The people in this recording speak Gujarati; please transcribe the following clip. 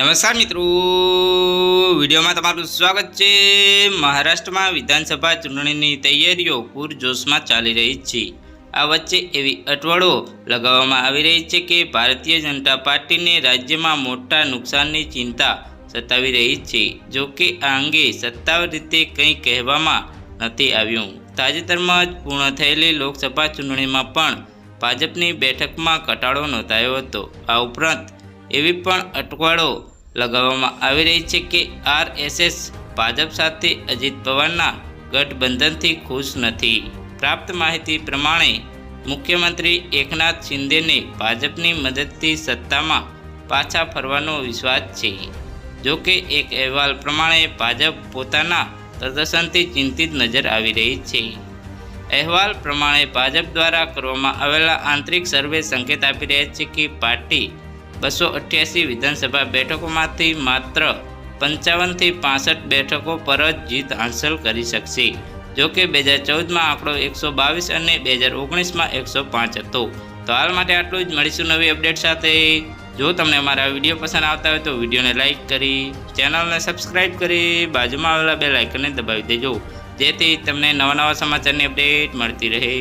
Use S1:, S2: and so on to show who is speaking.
S1: નમસ્કાર મિત્રો. વિડીયોમાં તમારું સ્વાગત છે. મહારાષ્ટ્રમાં વિધાનસભા ચૂંટણીની તૈયારીઓ પૂરજોશમાં ચાલી રહી છે. આ વચ્ચે એવી અટવળો લગાવવામાં આવી રહી છે કે ભારતીય જનતા પાર્ટીને રાજ્યમાં મોટા નુકસાનની ચિંતા સતાવી રહી છે. જો કે આ અંગે સત્તાવાર રીતે કંઈ કહેવામાં નથી આવ્યું. તાજેતરમાં જ પૂર્ણ થયેલી લોકસભા ચૂંટણીમાં પણ ભાજપની બેઠકમાં ઘટાડો નોંધાયો હતો. આ ઉપરાંત એવી પણ અટવાળો લગાવવામાં આવી રહી છે કે આરએસએસ ભાજપ સાથે અજીત પવારના ગઠબંધનથી ખુશ નથી. પ્રાપ્ત માહિતી પ્રમાણે મુખ્યમંત્રી એકનાથ શિંદેને ભાજપની મદદથી સત્તામાં પાછા ફરવાનો વિશ્વાસ છે. જો કે એક અહેવાલ પ્રમાણે ભાજપ પોતાના પ્રદર્શનથી ચિંતિત નજર આવી રહી છે. અહેવાલ પ્રમાણે ભાજપ દ્વારા કરવામાં આવેલા આંતરિક સર્વે સંકેત આપી રહ્યા છે કે પાર્ટી બસો અઠ્યાસી વિધાનસભા બેઠકોમાંથી માત્ર પંચાવનથી પાસઠ બેઠકો પર જ જીત હાંસલ કરી શકશે. જો કે બે હજાર ચૌદમાં આંકડો એકસો બાવીસ અને બે હજાર ઓગણીસમાં એકસો પાંચ હતો. તો હાલ માટે આટલું જ. મળીશું નવી અપડેટ સાથે. જો તમને અમારા વીડિયો પસંદ આવતા હોય તો વિડીયોને લાઇક કરી, ચેનલને સબસ્ક્રાઇબ કરી, બાજુમાં આવેલા બે લાઇકનને દબાવી દેજો. જેથી તમને નવા નવા સમાચારની અપડેટ મળતી રહે.